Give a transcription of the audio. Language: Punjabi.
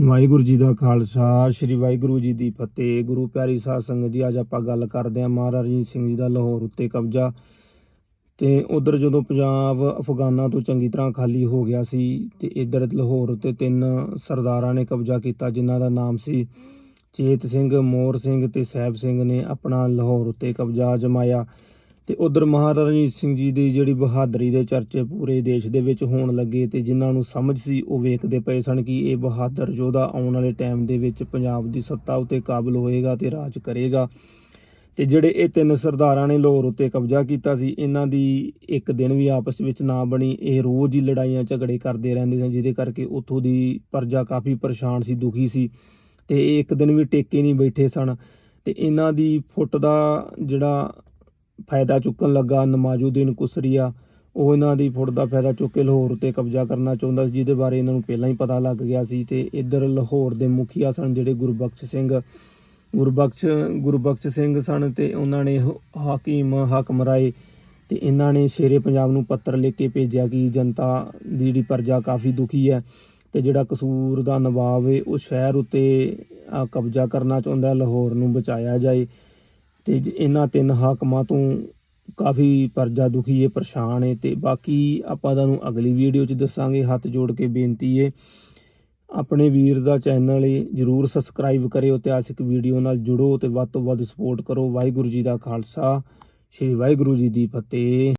ਵਾਹਿਗੁਰੂ ਜੀ ਦਾ ਖਾਲਸਾ, ਸ੍ਰੀ ਵਾਹਿਗੁਰੂ ਜੀ ਦੀ ਫਤਿਹ। ਗੁਰੂ ਪਿਆਰੀ ਸਾਧ ਸੰਗਤ ਜੀ, ਅੱਜ ਆਪਾਂ ਗੱਲ ਕਰਦੇ ਹਾਂ ਮਹਾਰਾਜਾ ਰਣਜੀਤ ਸਿੰਘ ਜੀ ਦਾ ਲਾਹੌਰ ਉੱਤੇ ਕਬਜ਼ਾ। ਤੇ ਉਧਰ ਜਦੋਂ ਪੰਜਾਬ, ਅਫਗਾਨਾਂ ਤੋਂ ਚੰਗੀ ਤਰ੍ਹਾਂ ਖਾਲੀ ਹੋ ਗਿਆ ਸੀ, ਤੇ ਇਧਰ ਲਾਹੌਰ ਉੱਤੇ ਤਿੰਨ ਸਰਦਾਰਾਂ ਨੇ ਕਬਜ਼ਾ ਕੀਤਾ, ਜਿਨ੍ਹਾਂ ਦਾ ਨਾਮ ਸੀ ਚੇਤ ਸਿੰਘ ਮੋਰ ਸਿੰਘ ਤੇ ਸਹਿਬ ਸਿੰਘ ਨੇ ਆਪਣਾ ਲਾਹੌਰ ਉੱਤੇ ਕਬਜ਼ਾ ਜਮਾਇਆ। ਤੇ ਉਧਰ ਮਹਾਰਾਜਾ ਰਣਜੀਤ ਸਿੰਘ ਜੀ ਦੀ ਜਿਹੜੀ ਬਹਾਦਰੀ ਦੇ ਚਰਚੇ ਪੂਰੇ ਦੇਸ਼ ਦੇ ਵਿੱਚ ਹੋਣ ਲੱਗੇ ਤੇ ਜਿਨ੍ਹਾਂ ਨੂੰ ਸਮਝ ਸੀ, ਉਹ ਵੇਖਦੇ ਪਏ ਸਨ ਕਿ ਇਹ ਬਹਾਦਰ ਯੋਧਾ ਆਉਣ ਵਾਲੇ ਟਾਈਮ ਦੇ ਵਿੱਚ ਪੰਜਾਬ ਦੀ ਸੱਤਾ ਉਤੇ ਕਾਬਲ ਹੋਏਗਾ ਤੇ ਰਾਜ ਕਰੇਗਾ। ਤੇ ਜਿਹੜੇ ਇਹ ਤਿੰਨ ਸਰਦਾਰਾਂ ਨੇ ਲਾਹੌਰ ਉੱਤੇ ਕਬਜ਼ਾ ਕੀਤਾ ਸੀ, ਇਹਨਾਂ ਦੀ ਇੱਕ ਦਿਨ ਵੀ ਆਪਸ ਵਿੱਚ ਨਾ ਬਣੀ। ਇਹ ਰੋਜ਼ ਹੀ ਲੜਾਈਆਂ ਝਗੜੇ ਕਰਦੇ ਰਹਿੰਦੇ ਸਨ, ਜਿਹਦੇ ਕਰਕੇ ਉੱਥੋਂ ਦੀ ਪਰਜਾ ਕਾਫੀ ਪਰੇਸ਼ਾਨ ਸੀ, ਦੁਖੀ ਸੀ ਤੇ ਇਹ ਇੱਕ ਦਿਨ ਵੀ ਟੇਕੇ ਨਹੀਂ ਬੈਠੇ ਸਨ। ਤੇ ਇਹਨਾਂ ਦੀ ਫੁੱਟ ਦਾ ਜਿਹੜਾ ਫਾਇਦਾ ਚੁੱਕਣ ਲੱਗਾ, ਨਮਾਜ਼ੁਦੀਨ ਕੁਸਰੀਆ, ਉਹ ਇਹਨਾਂ ਦੀ ਫੁੱਟ ਦਾ ਫਾਇਦਾ ਚੁੱਕ ਕੇ ਲਾਹੌਰ ਉੱਤੇ ਕਬਜ਼ਾ ਕਰਨਾ ਚਾਹੁੰਦਾ ਸੀ, ਜਿਹਦੇ ਬਾਰੇ ਇਹਨਾਂ ਨੂੰ ਪਹਿਲਾਂ ਹੀ ਪਤਾ ਲੱਗ ਗਿਆ ਸੀ ਤੇ ਇੱਧਰ ਲਾਹੌਰ ਦੇ ਮੁਖੀਆ ਸਨ ਜਿਹੜੇ ਗੁਰਬਖਸ਼ ਸਿੰਘ। ਗੁਰਬਖਸ਼ ਗੁਰਬਖਸ਼ ਸਿੰਘ ਸਨ ਤੇ ਉਹਨਾਂ ਨੇ ਹ- ਹਾਕੀਮ ਹਾਕਮ ਰਾਏ ਤੇ ਇਹਨਾਂ ਨੇ ਸ਼ੇਰੇ ਪੰਜਾਬ ਨੂੰ ਪੱਤਰ ਲਿਖ ਕੇ ਭੇਜਿਆ ਕਿ ਜਨਤਾ ਦੀ ਜਿਹੜੀ ਪ੍ਰਜਾ ਕਾਫੀ ਦੁਖੀ ਹੈ ਤੇ ਜਿਹੜਾ ਕਸੂਰ ਦਾ ਨਵਾਬ ਹੈ ਉਹ ਸ਼ਹਿਰ ਉੱਤੇ ਕਬਜ਼ਾ ਕਰਨਾ ਚਾਹੁੰਦਾ ਲਾਹੌਰ ਨੂੰ ਬਚਾਇਆ ਜਾਏ। ਤੇ ਜ- ਇਹਨਾਂ ਤਿੰਨ ਹਾਕਮਾਂ ਤੋਂ ਕਾਫੀ ਪਰਜਾ ਦੁਖੀ ਹੈ ਪਰੇਸ਼ਾਨ ਹੈ ਤੇ ਬਾਕੀ ਆਪਾਂ ਤੁਹਾਨੂੰ ਅਗਲੀ ਵੀਡੀਓ 'ਚ ਦੱਸਾਂਗੇ। ਹੱਥ ਜੋੜ ਕੇ ਬੇਨਤੀ ਹੈ ਆਪਣੇ ਵੀਰ ਦਾ ਚੈਨਲ ਏ, ਜਰੂਰ ਸਬਸਕ੍ਰਾਈਬ ਕਰਿਓ, ਇਤਿਹਾਸਿਕ ਵੀਡੀਓ ਨਾਲ ਜੁੜੋ ਤੇ ਵੱਧ ਤੋਂ ਵੱਧ ਸਪੋਰਟ ਕਰੋ। ਵਾਹਿਗੁਰੂ ਜੀ ਦਾ ਖਾਲਸਾ, ਸ੍ਰੀ ਵਾਹਿਗੁਰੂ ਜੀ ਦੀ ਫਤਿਹ।